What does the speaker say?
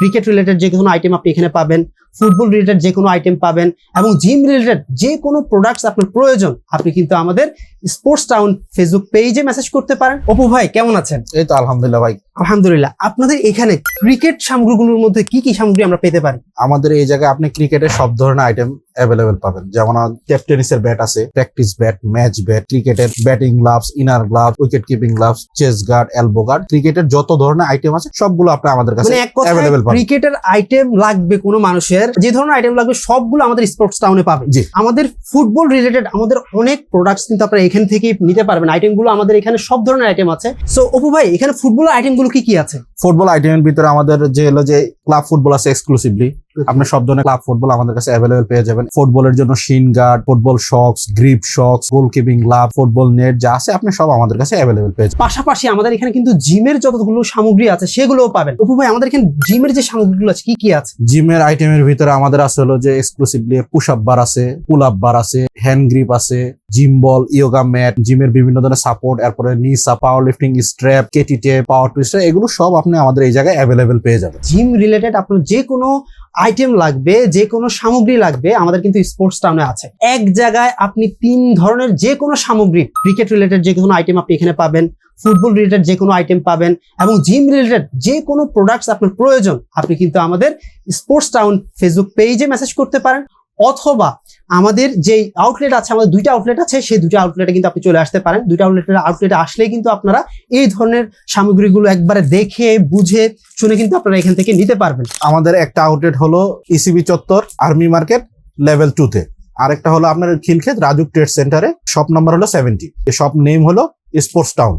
Cricket related যে কোনো item আপনি এখানে পাবেন ফুটবল রিলেটেড যে কোনো আইটেম পাবেন এবং জিম রিলেটেড যে কোনো প্রোডাক্টস আপনার প্রয়োজন, আপনি কিন্তু আমাদের স্পোর্টস টাউন ফেসবুক পেজে মেসেজ করতে পারেন। অপু ভাই, কেমন আছেন? এই তো আলহামদুলিল্লাহ ভাই। আলহামদুলিল্লাহ। আপনাদের এখানে ক্রিকেট সামগ্রীগুলোর মধ্যে কি কি সামগ্রী আমরা পেতে পারি? আমাদের এই জায়গায় আপনি ক্রিকেটের সব ধরনের আইটেম অ্যাভেলেবেল পাবেন। যেমন টেপ টেনিসের ব্যাট আছে প্র্যাকটিস ব্যাট ম্যাচ ব্যাট ক্রিকেটের batting gloves inner gloves wicket keeping gloves chest guard elbow guard ক্রিকেটের যত ধরনের আইটেম আছে সবগুলো আপনি আমাদের কাছে মানে অ্যাভেলেবেল পাবেন। ক্রিকেটের আইটেম লাগবে কোনো মানুষের যে ধরনের আইটেম লাগবে সবগুলো আমাদের স্পোর্টস টাউনে পাবে জি। আমাদের ফুটবল রিলেটেড আমাদের অনেক প্রোডাক্টস কিন্তু আপনারা এখান থেকেই নিতে পারবেন। আইটেমগুলো আমাদের এখানে সব ধরনের আইটেম আছে। সো অপু ভাই এখানে ফুটবলের আইটেমগুলো কি কি আছে? ফুটবল আইটেমের ভিতরে আমাদের যে হলো যে ক্লাব ফুটবল আছে এক্সক্লুসিভলি আপনি সব ধরনের ক্লাব ফুটবল আমাদের কাছে অ্যাভেলেবেল পেয়ে যাবেন। ফুটবলের জন্য shin guard football socks grip socks goal keeping glove football net যা আছে আপনি সব আমাদের কাছে অ্যাভেলেবেল পেয়ে যাবেন। পাশাপাশি আমাদের এখানে কিন্তু জিমের যতগুলো সামগ্রী আছে সেগুলোও পাবেন। অপু ভাই আমাদের এখানে জিমের যে সামগ্রীগুলো আছে কি কি আছে? জিমের আইটেমের ভিতরে আমাদের আছে হলো যে এক্সক্লুসিভলি পুশ আপ বার আছে পুল আপ বার আছে হ্যান্ড গ্রিপ আছে জিম বল ইয়োগা ম্যাট জিমের বিভিন্ন ধরনের সাপোর্ট এরপরে নিসা power lifting strap KT tape power twister এগুলো সব আপনি আমাদের এই জায়গায় অ্যাভেলেবেল পেয়ে যাবেন। জিম রিলেটেড আপনার যে কোনো আইটেম লাগবে যে কোনো সামগ্রী লাগবে, আমাদের কিন্তু স্পোর্টস টাউনে আছে। এক জায়গায় আপনি তিন ধরনের যে কোনো সামগ্রী ক্রিকেট রিলেটেড যে কোনো আইটেম আপনি এখানে পাবেন ফুটবল রিলেটেড যে কোনো আইটেম পাবেন, এবং জিম রিলেটেড যে কোনো প্রোডাক্টস আপনার প্রয়োজন, আপনি কিন্তু আমাদের স্পোর্টস টাউন ফেসবুক পেজে মেসেজ করতে পারেন। অথবা আমাদের যে আউটলেট আছে, আমাদের দুইটা আউটলেট আছে, সেই দুইটা আউটলেটে কিন্তু আপনি চলে আসতে পারেন। দুইটা আউটলেটের আউটলেটে আসলে কিন্তু আপনারা এই ধরনের সামগ্রীগুলো একবারে দেখে, বুঝে, শুনে কিন্তু আপনারা এখান থেকে নিতে পারবেন। আমাদের একটা আউটলেট হলো ইসিবি চত্বর, আর্মি মার্কেট লেভেল টু তে। আরেকটা হলো আপনার খিলক্ষেত, রাজুক ট্রেড সেন্টারে শপ নাম্বার হলো সেভেন্টি শপ নেম হলো স্পোর্টস টাউন